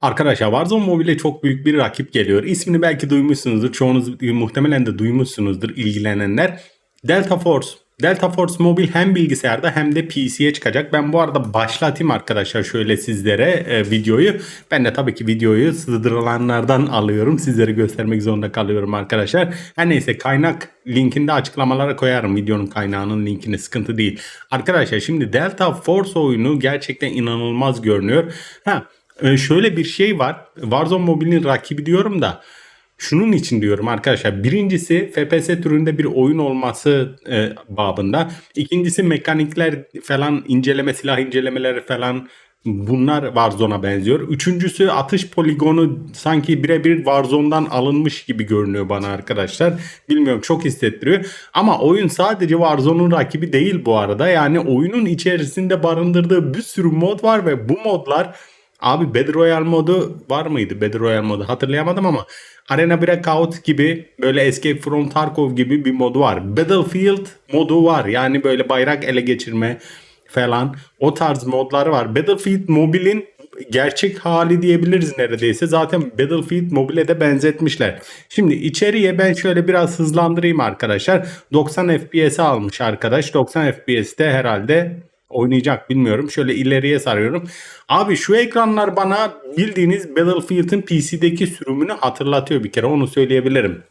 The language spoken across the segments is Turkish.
Arkadaşlar Warzone Mobile çok büyük bir rakip geliyor. İsmini belki duymuşsunuzdur. Çoğunuz muhtemelen de duymuşsunuzdur ilgilenenler. Delta Force. Delta Force Mobile hem bilgisayarda hem de PC'ye çıkacak. Ben bu arada başlatayım arkadaşlar şöyle sizlere e, videoyu. Ben de tabii ki videoyu sığdırılanlardan alıyorum. Sizlere göstermek zorunda kalıyorum arkadaşlar. Her neyse kaynak linkini de açıklamalara koyarım. Videonun kaynağının linkini sıkıntı değil. Arkadaşlar şimdi Delta Force oyunu gerçekten inanılmaz görünüyor. Ha e, şöyle bir şey var. Warzone Mobile'in rakibi diyorum da şunun için diyorum arkadaşlar. Birincisi FPS türünde bir oyun olması e, babında. İkincisi mekanikler falan inceleme, silah incelemeleri falan bunlar Warzone'a benziyor. Üçüncüsü atış poligonu sanki birebir Warzone'dan alınmış gibi görünüyor bana arkadaşlar. Bilmiyorum çok hissettiriyor. Ama oyun sadece Warzone'un rakibi değil bu arada. Yani oyunun içerisinde barındırdığı bir sürü mod var ve bu modlar Abi Battle Royale modu var mıydı? Battle Royale modu hatırlayamadım ama Arena Breakout gibi böyle Escape from Tarkov gibi bir modu var. Battlefield modu var. Yani böyle bayrak ele geçirme falan o tarz modları var. Battlefield Mobile'in gerçek hali diyebiliriz neredeyse. Zaten Battlefield Mobile'e de benzetmişler. Şimdi içeriye ben şöyle biraz hızlandırayım arkadaşlar. 90 FPS almış arkadaş. 90 FPS'te herhalde oynayacak bilmiyorum. Şöyle ileriye sarıyorum. Abi şu ekranlar bana bildiğiniz Battlefield'ın PC'deki sürümünü hatırlatıyor bir kere onu söyleyebilirim.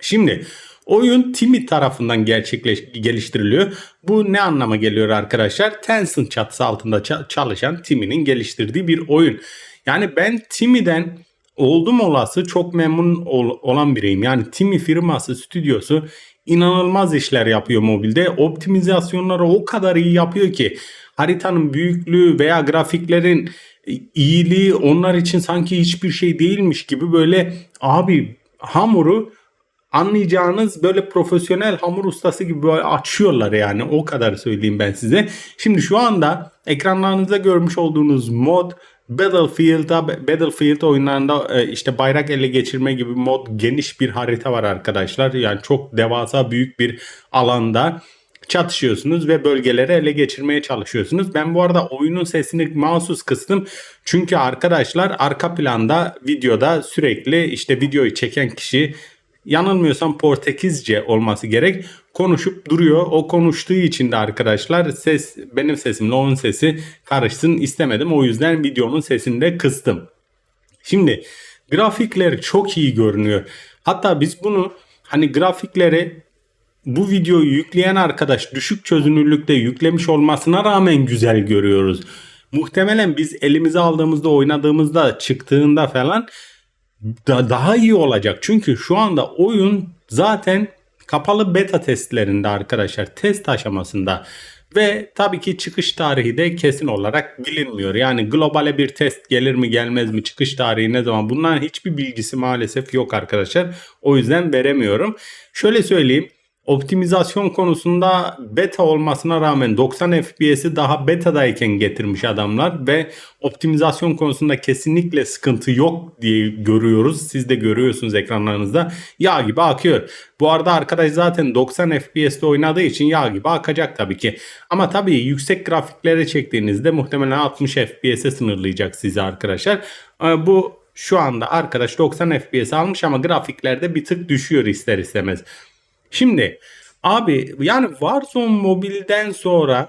Şimdi oyun Timi tarafından gerçekleş geliştiriliyor. Bu ne anlama geliyor arkadaşlar? Tencent çatısı altında çalışan Timi'nin geliştirdiği bir oyun. Yani ben Timi'den oldum olası çok memnun ol olan biriyim. Yani Timi firması, stüdyosu inanılmaz işler yapıyor mobilde. Optimizasyonları o kadar iyi yapıyor ki haritanın büyüklüğü veya grafiklerin iyiliği onlar için sanki hiçbir şey değilmiş gibi böyle abi hamuru anlayacağınız böyle profesyonel hamur ustası gibi böyle açıyorlar yani o kadar söyleyeyim ben size. Şimdi şu anda ekranlarınızda görmüş olduğunuz mod Battlefield'da Battlefield oyunlarında e, işte bayrak ele geçirme gibi mod geniş bir harita var arkadaşlar. Yani çok devasa büyük bir alanda çatışıyorsunuz ve bölgeleri ele geçirmeye çalışıyorsunuz. Ben bu arada oyunun sesini mahsus kıstım. Çünkü arkadaşlar arka planda videoda sürekli işte videoyu çeken kişi yanılmıyorsam Portekizce olması gerek konuşup duruyor. O konuştuğu için de arkadaşlar ses benim sesimle onun sesi karışsın istemedim. O yüzden videonun sesini de kıstım. Şimdi grafikler çok iyi görünüyor. Hatta biz bunu hani grafikleri bu videoyu yükleyen arkadaş düşük çözünürlükte yüklemiş olmasına rağmen güzel görüyoruz. Muhtemelen biz elimize aldığımızda oynadığımızda çıktığında falan da daha iyi olacak. Çünkü şu anda oyun zaten kapalı beta testlerinde arkadaşlar test aşamasında ve tabii ki çıkış tarihi de kesin olarak bilinmiyor. Yani globale bir test gelir mi gelmez mi çıkış tarihi ne zaman bunların hiçbir bilgisi maalesef yok arkadaşlar. O yüzden veremiyorum. Şöyle söyleyeyim optimizasyon konusunda beta olmasına rağmen 90 FPS'i daha betadayken getirmiş adamlar ve optimizasyon konusunda kesinlikle sıkıntı yok diye görüyoruz. Siz de görüyorsunuz ekranlarınızda. Yağ gibi akıyor. Bu arada arkadaş zaten 90 FPS'te oynadığı için yağ gibi akacak tabii ki. Ama tabii yüksek grafiklere çektiğinizde muhtemelen 60 FPS'e sınırlayacak sizi arkadaşlar. Ee, bu şu anda arkadaş 90 FPS almış ama grafiklerde bir tık düşüyor ister istemez. Şimdi abi yani Warzone Mobile'den sonra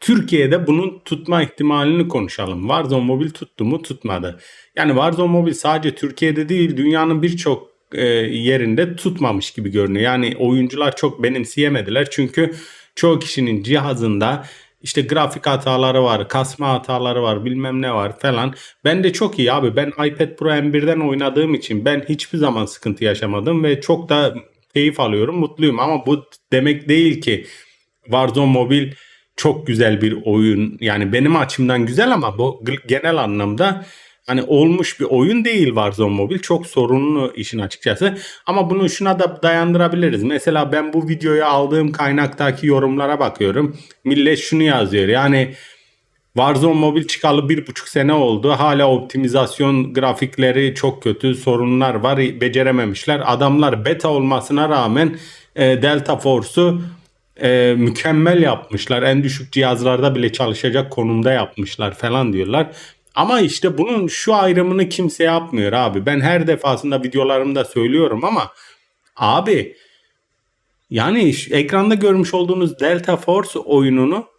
Türkiye'de bunun tutma ihtimalini konuşalım. Warzone Mobile tuttu mu tutmadı. Yani Warzone Mobile sadece Türkiye'de değil dünyanın birçok e, yerinde tutmamış gibi görünüyor. Yani oyuncular çok benimseyemediler. Çünkü çoğu kişinin cihazında işte grafik hataları var, kasma hataları var, bilmem ne var falan. Ben de çok iyi abi. Ben iPad Pro M1'den oynadığım için ben hiçbir zaman sıkıntı yaşamadım ve çok da keyif alıyorum, mutluyum ama bu demek değil ki Warzone Mobil çok güzel bir oyun. Yani benim açımdan güzel ama bu genel anlamda hani olmuş bir oyun değil Warzone Mobil. Çok sorunlu işin açıkçası. Ama bunu şuna da dayandırabiliriz. Mesela ben bu videoyu aldığım kaynaktaki yorumlara bakıyorum. Millet şunu yazıyor. Yani Warzone Mobil çıkalı bir buçuk sene oldu. Hala optimizasyon grafikleri çok kötü sorunlar var. Becerememişler. Adamlar beta olmasına rağmen e, Delta Force'u e, mükemmel yapmışlar. En düşük cihazlarda bile çalışacak konumda yapmışlar falan diyorlar. Ama işte bunun şu ayrımını kimse yapmıyor abi. Ben her defasında videolarımda söylüyorum ama abi yani ekranda görmüş olduğunuz Delta Force oyununu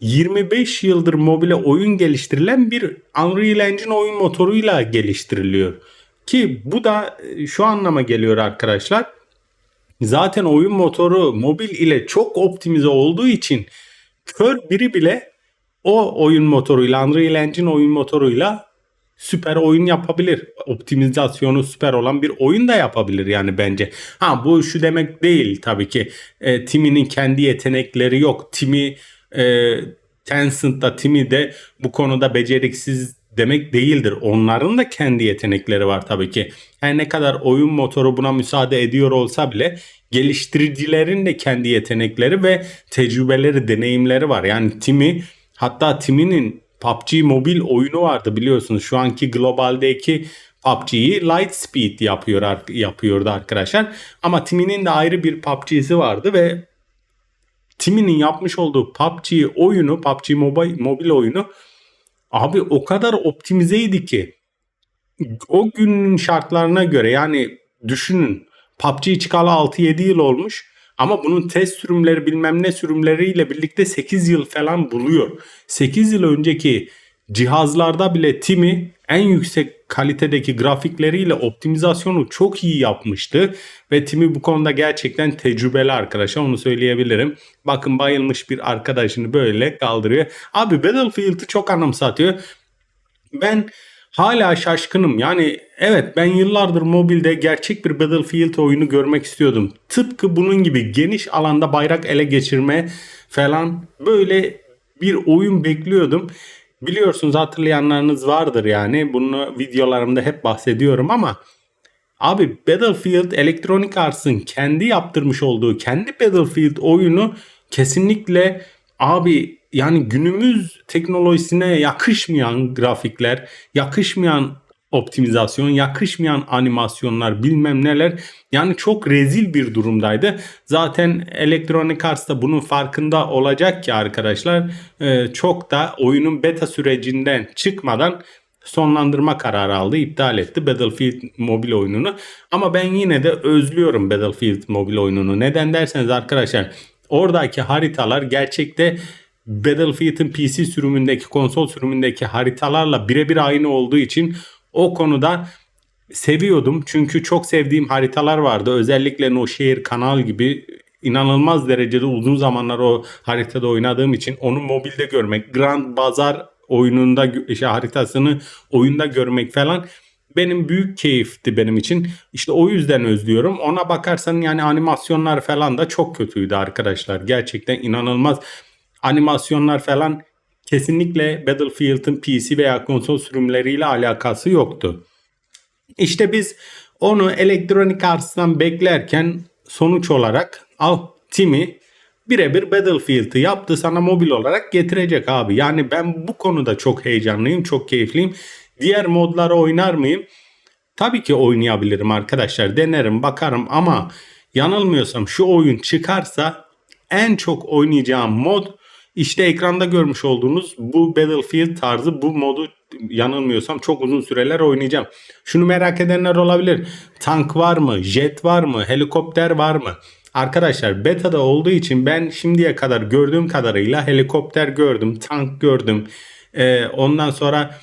25 yıldır mobile oyun geliştirilen bir Unreal Engine oyun motoruyla geliştiriliyor. Ki bu da e, şu anlama geliyor arkadaşlar. Zaten oyun motoru mobil ile çok optimize olduğu için kör biri bile o oyun motoruyla Unreal Engine oyun motoruyla süper oyun yapabilir. Optimizasyonu süper olan bir oyun da yapabilir yani bence. Ha bu şu demek değil tabii ki. E, Timi'nin kendi yetenekleri yok. Timi e, Tencent'da Timi de bu konuda beceriksiz demek değildir. Onların da kendi yetenekleri var tabii ki. Her ne kadar oyun motoru buna müsaade ediyor olsa bile geliştiricilerin de kendi yetenekleri ve tecrübeleri, deneyimleri var. Yani Timi hatta Timi'nin PUBG mobil oyunu vardı biliyorsunuz. Şu anki globaldeki PUBG'yi Lightspeed yapıyor yapıyordu arkadaşlar. Ama Timi'nin de ayrı bir PUBG'si vardı ve Timi'nin yapmış olduğu PUBG oyunu, PUBG mobil, mobil oyunu abi o kadar optimizeydi ki o günün şartlarına göre yani düşünün PUBG çıkalı 6-7 yıl olmuş ama bunun test sürümleri bilmem ne sürümleriyle birlikte 8 yıl falan buluyor. 8 yıl önceki cihazlarda bile Timi en yüksek kalitedeki grafikleriyle optimizasyonu çok iyi yapmıştı. Ve Timi bu konuda gerçekten tecrübeli arkadaşa onu söyleyebilirim. Bakın bayılmış bir arkadaşını böyle kaldırıyor. Abi Battlefield'ı çok anımsatıyor. Ben hala şaşkınım. Yani evet ben yıllardır mobilde gerçek bir Battlefield oyunu görmek istiyordum. Tıpkı bunun gibi geniş alanda bayrak ele geçirme falan böyle bir oyun bekliyordum. Biliyorsunuz hatırlayanlarınız vardır yani. Bunu videolarımda hep bahsediyorum ama abi Battlefield Electronic Arts'ın kendi yaptırmış olduğu kendi Battlefield oyunu kesinlikle abi yani günümüz teknolojisine yakışmayan grafikler, yakışmayan optimizasyon, yakışmayan animasyonlar bilmem neler yani çok rezil bir durumdaydı. Zaten Electronic Arts da bunun farkında olacak ki arkadaşlar e, çok da oyunun beta sürecinden çıkmadan sonlandırma kararı aldı, iptal etti Battlefield mobil oyununu. Ama ben yine de özlüyorum Battlefield mobil oyununu. Neden derseniz arkadaşlar oradaki haritalar gerçekte Battlefield'in PC sürümündeki, konsol sürümündeki haritalarla birebir aynı olduğu için o konuda seviyordum. Çünkü çok sevdiğim haritalar vardı. Özellikle No şehir kanal gibi inanılmaz derecede uzun zamanlar o haritada oynadığım için onu mobilde görmek, Grand Bazar oyununda işte haritasını oyunda görmek falan benim büyük keyifti benim için. İşte o yüzden özlüyorum. Ona bakarsan yani animasyonlar falan da çok kötüydü arkadaşlar. Gerçekten inanılmaz animasyonlar falan kesinlikle Battlefield'ın PC veya konsol sürümleriyle alakası yoktu. İşte biz onu Electronic Arts'tan beklerken sonuç olarak al Timi birebir Battlefield'ı yaptı sana mobil olarak getirecek abi. Yani ben bu konuda çok heyecanlıyım, çok keyifliyim. Diğer modları oynar mıyım? Tabii ki oynayabilirim arkadaşlar. Denerim, bakarım ama yanılmıyorsam şu oyun çıkarsa en çok oynayacağım mod işte ekranda görmüş olduğunuz bu Battlefield tarzı bu modu yanılmıyorsam çok uzun süreler oynayacağım. Şunu merak edenler olabilir. Tank var mı? Jet var mı? Helikopter var mı? Arkadaşlar beta'da olduğu için ben şimdiye kadar gördüğüm kadarıyla helikopter gördüm, tank gördüm. Ee, ondan sonra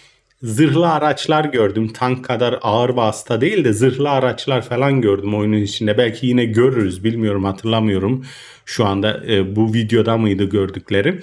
zırhlı araçlar gördüm. Tank kadar ağır vasıta değil de zırhlı araçlar falan gördüm oyunun içinde. Belki yine görürüz bilmiyorum hatırlamıyorum. Şu anda e, bu videoda mıydı gördüklerim.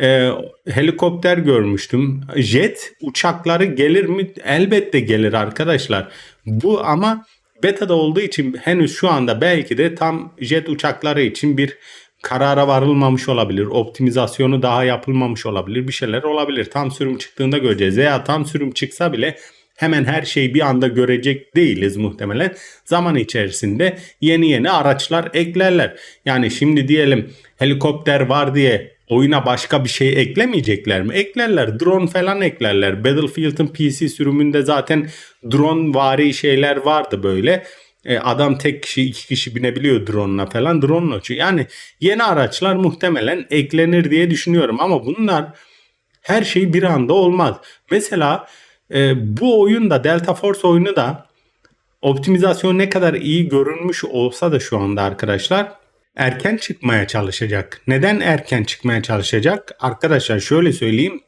E, helikopter görmüştüm. Jet uçakları gelir mi? Elbette gelir arkadaşlar. Bu ama beta'da olduğu için henüz şu anda belki de tam jet uçakları için bir karara varılmamış olabilir. Optimizasyonu daha yapılmamış olabilir. Bir şeyler olabilir. Tam sürüm çıktığında göreceğiz. Veya tam sürüm çıksa bile hemen her şeyi bir anda görecek değiliz muhtemelen. Zaman içerisinde yeni yeni araçlar eklerler. Yani şimdi diyelim helikopter var diye oyuna başka bir şey eklemeyecekler mi? Eklerler. Drone falan eklerler. Battlefield'ın PC sürümünde zaten drone vari şeyler vardı böyle. E, adam tek kişi iki kişi binebiliyor drone'la falan drone'la uçuyor. Yani yeni araçlar muhtemelen eklenir diye düşünüyorum ama bunlar her şey bir anda olmaz. Mesela e, bu oyunda Delta Force oyunu da optimizasyon ne kadar iyi görünmüş olsa da şu anda arkadaşlar erken çıkmaya çalışacak. Neden erken çıkmaya çalışacak? Arkadaşlar şöyle söyleyeyim.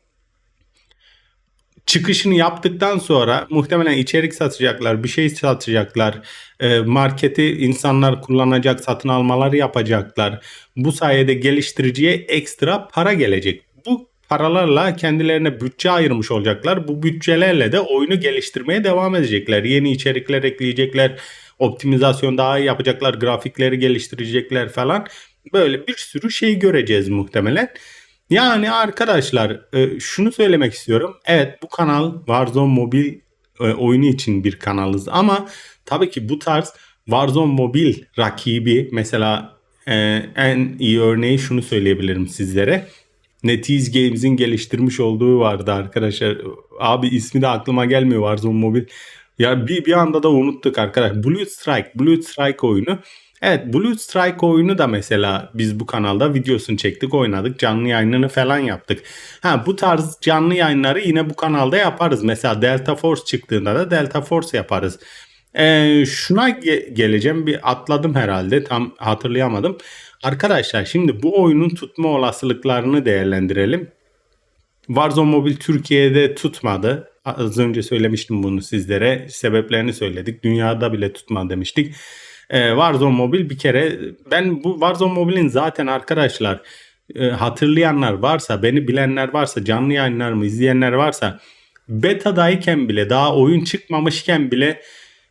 Çıkışını yaptıktan sonra muhtemelen içerik satacaklar, bir şey satacaklar. E, marketi insanlar kullanacak, satın almalar yapacaklar. Bu sayede geliştiriciye ekstra para gelecek. Bu paralarla kendilerine bütçe ayırmış olacaklar. Bu bütçelerle de oyunu geliştirmeye devam edecekler. Yeni içerikler ekleyecekler. Optimizasyon daha iyi yapacaklar. Grafikleri geliştirecekler falan. Böyle bir sürü şey göreceğiz muhtemelen. Yani arkadaşlar e, şunu söylemek istiyorum. Evet bu kanal Warzone mobil e, oyunu için bir kanalız ama tabii ki bu tarz Warzone mobil rakibi mesela e, en iyi örneği şunu söyleyebilirim sizlere. NetEase Games'in geliştirmiş olduğu vardı arkadaşlar. Abi ismi de aklıma gelmiyor Warzone Mobil. Ya bir, bir anda da unuttuk arkadaşlar. Blue Strike, Blue Strike oyunu. Evet Blue Strike oyunu da mesela biz bu kanalda videosunu çektik oynadık canlı yayınını falan yaptık. Ha bu tarz canlı yayınları yine bu kanalda yaparız. Mesela Delta Force çıktığında da Delta Force yaparız. Ee, şuna ge- geleceğim bir atladım herhalde tam hatırlayamadım. Arkadaşlar şimdi bu oyunun tutma olasılıklarını değerlendirelim. Warzone Mobile Türkiye'de tutmadı. Az önce söylemiştim bunu sizlere. Sebeplerini söyledik. Dünyada bile tutmadı demiştik. Ee, Warzone Mobile bir kere ben bu Warzone Mobile'in zaten arkadaşlar e, hatırlayanlar varsa, beni bilenler varsa, canlı yayınlarımı izleyenler varsa betadayken bile daha oyun çıkmamışken bile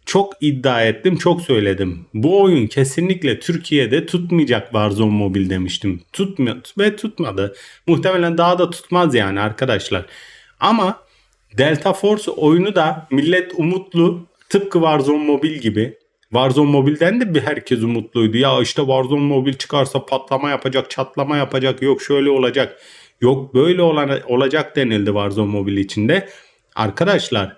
çok iddia ettim, çok söyledim. Bu oyun kesinlikle Türkiye'de tutmayacak Warzone Mobile demiştim. Tutmuyor ve tutmadı. Muhtemelen daha da tutmaz yani arkadaşlar. Ama Delta Force oyunu da millet umutlu. Tıpkı Warzone Mobile gibi. Warzone Mobile'den de bir herkes umutluydu. Ya işte Warzone Mobile çıkarsa patlama yapacak, çatlama yapacak, yok şöyle olacak. Yok böyle olacak denildi Warzone Mobile içinde. Arkadaşlar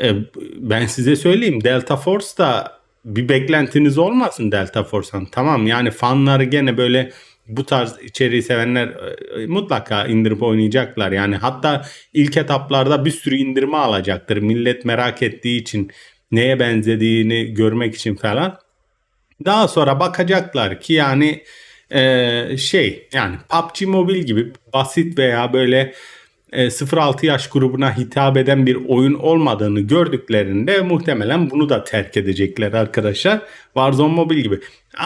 e, ben size söyleyeyim Delta Force da bir beklentiniz olmasın Delta Force'dan. Tamam yani fanları gene böyle bu tarz içeriği sevenler e, mutlaka indirip oynayacaklar. Yani hatta ilk etaplarda bir sürü indirme alacaktır. Millet merak ettiği için neye benzediğini görmek için falan. Daha sonra bakacaklar ki yani e, şey yani PUBG Mobile gibi basit veya böyle e, 0-6 yaş grubuna hitap eden bir oyun olmadığını gördüklerinde muhtemelen bunu da terk edecekler arkadaşlar. Warzone Mobile gibi.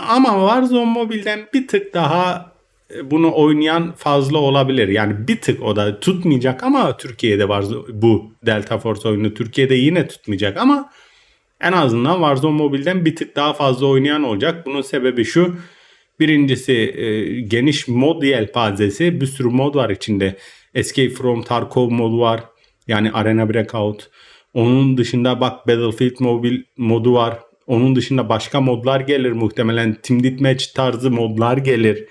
Ama Warzone Mobile'den bir tık daha e, bunu oynayan fazla olabilir. Yani bir tık o da tutmayacak ama Türkiye'de var bu Delta Force oyunu Türkiye'de yine tutmayacak ama en azından Warzone Mobile'den bir tık daha fazla oynayan olacak. Bunun sebebi şu. Birincisi e, geniş mod yelpazesi. Bir sürü mod var içinde. Escape from Tarkov modu var. Yani Arena Breakout. Onun dışında bak Battlefield Mobile modu var. Onun dışında başka modlar gelir muhtemelen. Team Deathmatch tarzı modlar gelir.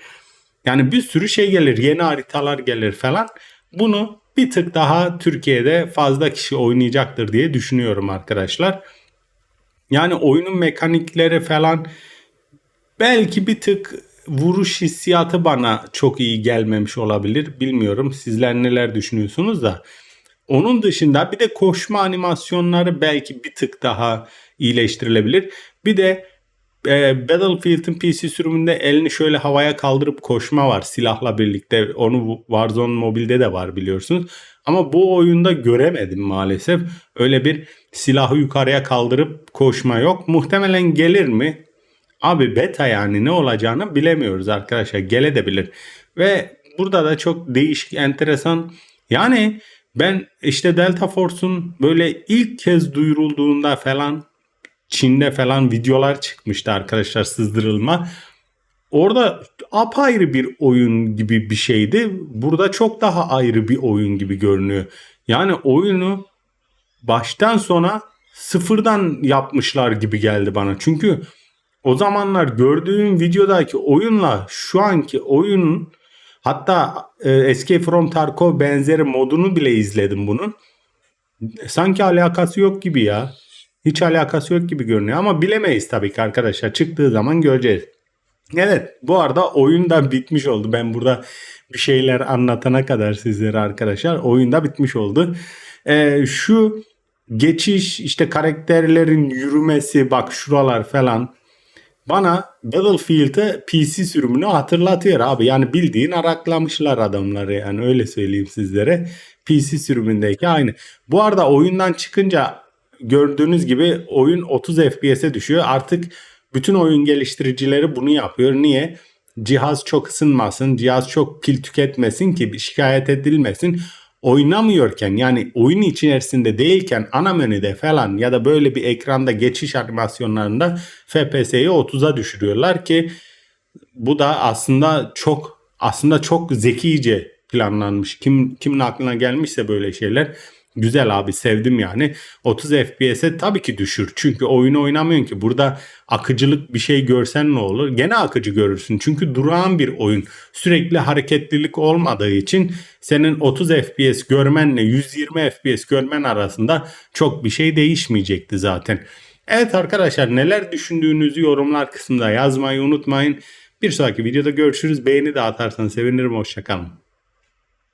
Yani bir sürü şey gelir. Yeni haritalar gelir falan. Bunu bir tık daha Türkiye'de fazla kişi oynayacaktır diye düşünüyorum arkadaşlar. Yani oyunun mekanikleri falan belki bir tık vuruş hissiyatı bana çok iyi gelmemiş olabilir. Bilmiyorum sizler neler düşünüyorsunuz da. Onun dışında bir de koşma animasyonları belki bir tık daha iyileştirilebilir. Bir de e, Battlefield'in PC sürümünde elini şöyle havaya kaldırıp koşma var silahla birlikte. Onu Warzone mobilde de var biliyorsunuz. Ama bu oyunda göremedim maalesef. Öyle bir silahı yukarıya kaldırıp koşma yok. Muhtemelen gelir mi? Abi beta yani ne olacağını bilemiyoruz arkadaşlar. Gele de bilir. Ve burada da çok değişik, enteresan. Yani ben işte Delta Force'un böyle ilk kez duyurulduğunda falan Çin'de falan videolar çıkmıştı arkadaşlar sızdırılma. Orada apayrı bir oyun gibi bir şeydi. Burada çok daha ayrı bir oyun gibi görünüyor. Yani oyunu baştan sona sıfırdan yapmışlar gibi geldi bana. Çünkü o zamanlar gördüğüm videodaki oyunla şu anki oyunun hatta e, Escape from Tarkov benzeri modunu bile izledim bunun. Sanki alakası yok gibi ya. Hiç alakası yok gibi görünüyor ama bilemeyiz tabii ki arkadaşlar. Çıktığı zaman göreceğiz. Evet bu arada oyun da bitmiş oldu. Ben burada bir şeyler anlatana kadar sizlere arkadaşlar oyun da bitmiş oldu. Ee, şu geçiş işte karakterlerin yürümesi bak şuralar falan bana Battlefield'ı PC sürümünü hatırlatıyor abi. Yani bildiğin araklamışlar adamları yani öyle söyleyeyim sizlere. PC sürümündeki aynı. Bu arada oyundan çıkınca gördüğünüz gibi oyun 30 FPS'e düşüyor. Artık bütün oyun geliştiricileri bunu yapıyor. Niye? Cihaz çok ısınmasın, cihaz çok pil tüketmesin ki şikayet edilmesin. Oynamıyorken yani oyun içerisinde değilken ana menüde falan ya da böyle bir ekranda geçiş animasyonlarında FPS'yi 30'a düşürüyorlar ki bu da aslında çok aslında çok zekice planlanmış. Kim kimin aklına gelmişse böyle şeyler güzel abi sevdim yani. 30 FPS'e tabii ki düşür. Çünkü oyunu oynamıyorsun ki. Burada akıcılık bir şey görsen ne olur? Gene akıcı görürsün. Çünkü durağan bir oyun. Sürekli hareketlilik olmadığı için senin 30 FPS görmenle 120 FPS görmen arasında çok bir şey değişmeyecekti zaten. Evet arkadaşlar neler düşündüğünüzü yorumlar kısmında yazmayı unutmayın. Bir sonraki videoda görüşürüz. Beğeni de atarsanız sevinirim. Hoşçakalın.